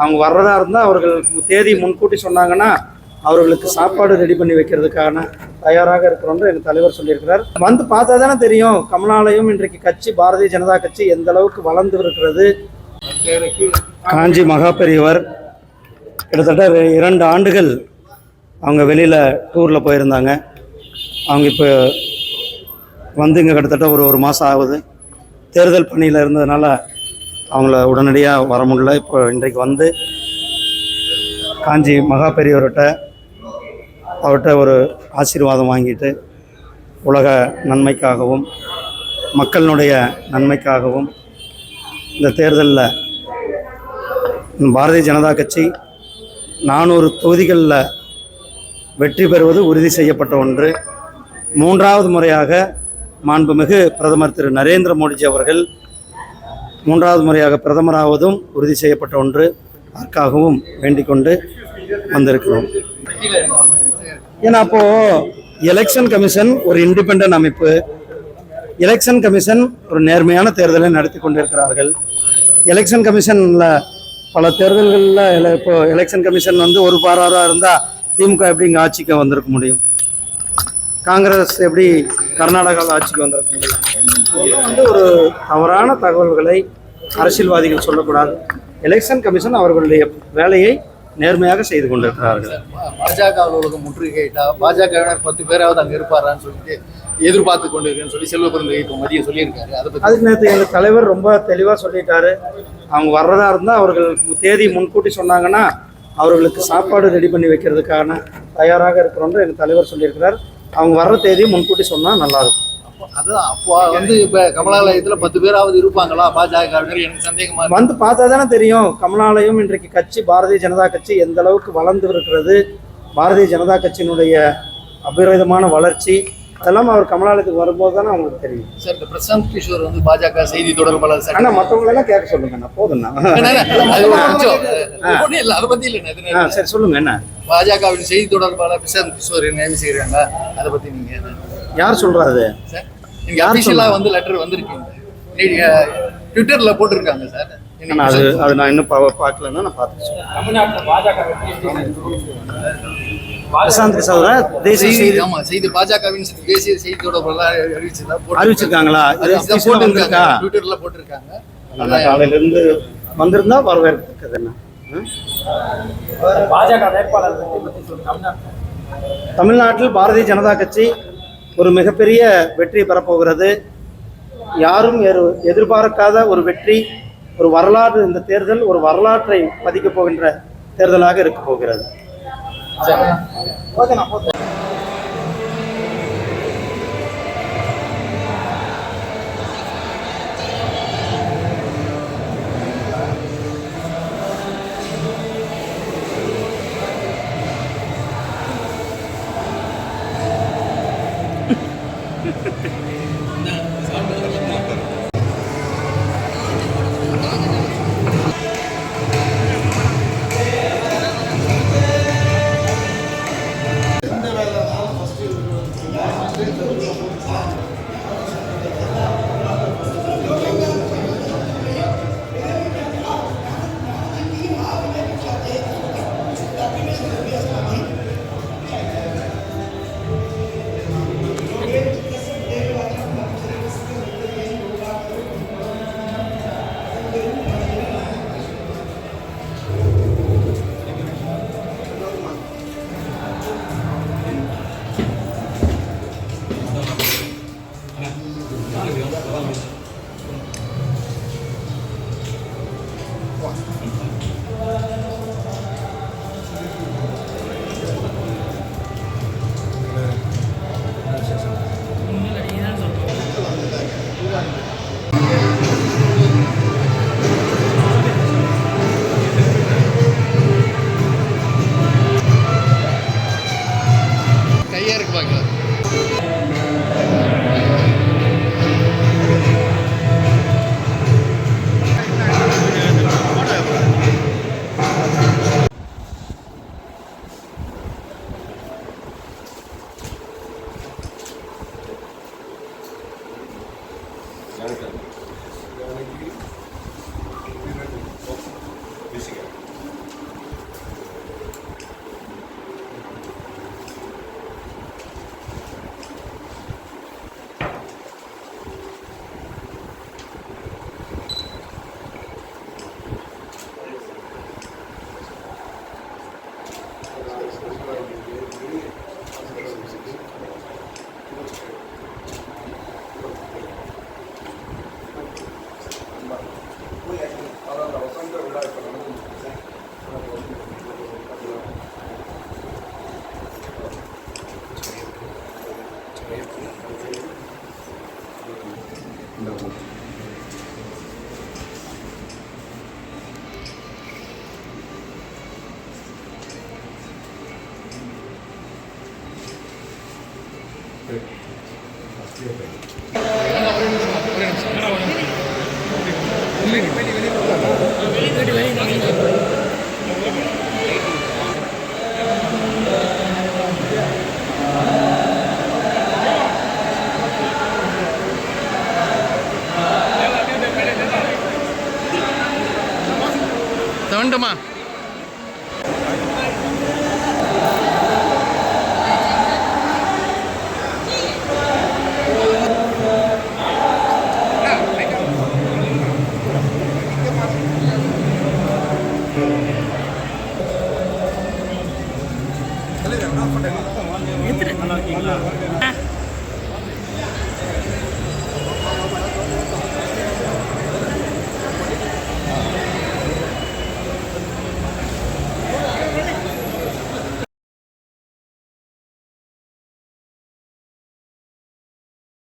அவங்க வர்றதா இருந்தால் அவர்கள் தேதி முன்கூட்டி சொன்னாங்கன்னா அவர்களுக்கு சாப்பாடு ரெடி பண்ணி வைக்கிறதுக்கான தயாராக இருக்கிறோம்னு எங்கள் தலைவர் சொல்லியிருக்கிறார். வந்து பார்த்தா தானே தெரியும் கமலாலயம் இன்றைக்கு கட்சி பாரதிய ஜனதா கட்சி எந்த அளவுக்கு வளர்ந்து இருக்கிறது. காஞ்சி மகா பெரியவர் கிட்டத்தட்ட இரண்டு ஆண்டுகள் அவங்க வெளியில் டூரில் போயிருந்தாங்க. அவங்க இப்போ வந்து இங்கே கிட்டத்தட்ட ஒரு ஒரு மாதம் ஆகுது. தேர்தல் பணியில் இருந்ததுனால அவங்கள உடனடியாக வர முடியல. இப்போ இன்றைக்கு வந்து காஞ்சி மகா பெரியவர்கிட்ட அவர்கிட்ட ஒரு ஆசீர்வாதம் வாங்கிட்டு உலக நன்மைக்காகவும் மக்களினுடைய நன்மைக்காகவும் இந்த தேர்தலில் பாரதிய ஜனதா கட்சி நானூறு தொகுதிகளில் வெற்றி பெறுவது உறுதி செய்யப்பட்ட ஒன்று. மூன்றாவது முறையாக மாண்புமிகு பிரதமர் திரு நரேந்திர மோடிஜி அவர்கள் மூன்றாவது முறையாக பிரதமராவதும் உறுதி செய்யப்பட்ட ஒன்று அதற்காகவும் வேண்டிக் கொண்டு வந்திருக்கிறோம். ஏன்னா அப்போது எலெக்ஷன் கமிஷன் ஒரு இண்டிபெண்ட் அமைப்பு. எலெக்ஷன் கமிஷன் ஒரு நேர்மையான தேர்தலை நடத்தி கொண்டிருக்கிறார்கள். எலெக்ஷன் கமிஷனில் பல தேர்தல்களில் இப்போ எலெக்ஷன் கமிஷன் வந்து ஒரு பாராராக இருந்தால் திமுக எப்படி இங்கே ஆட்சிக்கு வந்திருக்க முடியும்? காங்கிரஸ் எப்படி கர்நாடகாவில் ஆட்சிக்கு வந்திருக்க முடியும்? வந்து ஒரு தவறான தகவல்களை அரசியல்வாதிகள் சொல்லக்கூடாது. எலெக்ஷன் கமிஷன் அவர்களுடைய வேலையை நேர்மையாக செய்து கொண்டிருக்கிறார்கள். பாஜக அலுவலகம் முற்றுகையிட்டா பாஜகவினர் பத்து பேராவது அங்க இருப்பாரான்னு சொல்லிட்டு எதிர்பார்த்து கொண்டு இருக்கேன்னு சொல்லி செல்வ பிறந்தகை இப்போ மதியம் சொல்லியிருக்காரு. அதை அதுக்கு நேற்று எங்கள் தலைவர் ரொம்ப தெளிவாக சொல்லிட்டாரு. அவங்க வர்றதா இருந்தால் அவர்கள் தேதி முன்கூட்டி சொன்னாங்கன்னா அவர்களுக்கு சாப்பாடு ரெடி பண்ணி வைக்கிறதுக்கான தயாராக இருக்கிறோம்னு எங்கள் தலைவர் சொல்லியிருக்கிறார். அவங்க வர்ற தேதி முன்கூட்டி சொன்னால் நல்லாயிருக்கும் அதுதான். அப்போ வந்து இப்ப கமலாலயத்துல பத்து பேராவது இருப்பாங்களா? பாஜகவினர் எனக்கு சந்தேகமா இருக்கு. வந்து பார்த்தா தானே தெரியும். கமலாலயம் இன்றைக்கு கட்சி பாரதிய ஜனதா கட்சி எந்த அளவுக்கு வளர்ந்து இருக்கிறது. பாரதிய ஜனதா கட்சியினுடைய அபரிதமான வளர்ச்சி. அதெல்லாம் அவர் கமலாலயத்துக்கு வரும்போது தானே அவங்களுக்கு தெரியும். சார் இந்த பிரசாந்த் கிஷோர் வந்து பாஜக செய்தி தொடர்பாளர் சார். ஆனால் மற்றவங்களெல்லாம் கேட்க போதுண்ணா ஒரு நிமிஷம். ஒண்ணும் இல்ல அதை பத்தி இல்ல சரி சொல்லுங்க என்ன பாஜகவின் செய்தி தொடர்பாளர் பிரசாந்த் கிஷோர் நியமனம் செய்யறாங்க அதை பத்தி நீங்க என்ன? யார் சொல்றாரு? சார் நீங்க அபிஷியலா வந்து லெட்டர் வந்திருக்கீங்க நீங்க ட்விட்டர்ல போட்டிருக்காங்க சார் அது அது நான் இன்னும் பார்க்கலன்னா நான் பார்த்து சொல்றேன். தமிழ்நாட்டில் பாஜக பிரசாந்த் கிஷோர தேசிய செய்தி செய்தி? ஆமா செய்தி பாஜகவின் தேசிய செய்தி போட்டு- அறிவிச்சிருக்காங்களா. வந்திருக்கா? ட்விட்டர்ல போட்டிருக்காங்க. காலையில இருந்து வந்திருந்தா வரவேற்கிறது என்ன? பாஜக வேட்பாளர் தமிழ்நாட்டில் பாரதிய ஜனதா கட்சி ஒரு மிகப்பெரிய வெற்றி பெறப்போகிறது. யாரும் எதிர்பார்க்காத ஒரு வெற்றி ஒரு வரலாறு இந்த தேர்தல் ஒரு வரலாற்றை பதிக்கப் போகின்ற தேர்தலாக இருக்க போகிறது. と思って。Thank you. தவண்டுமா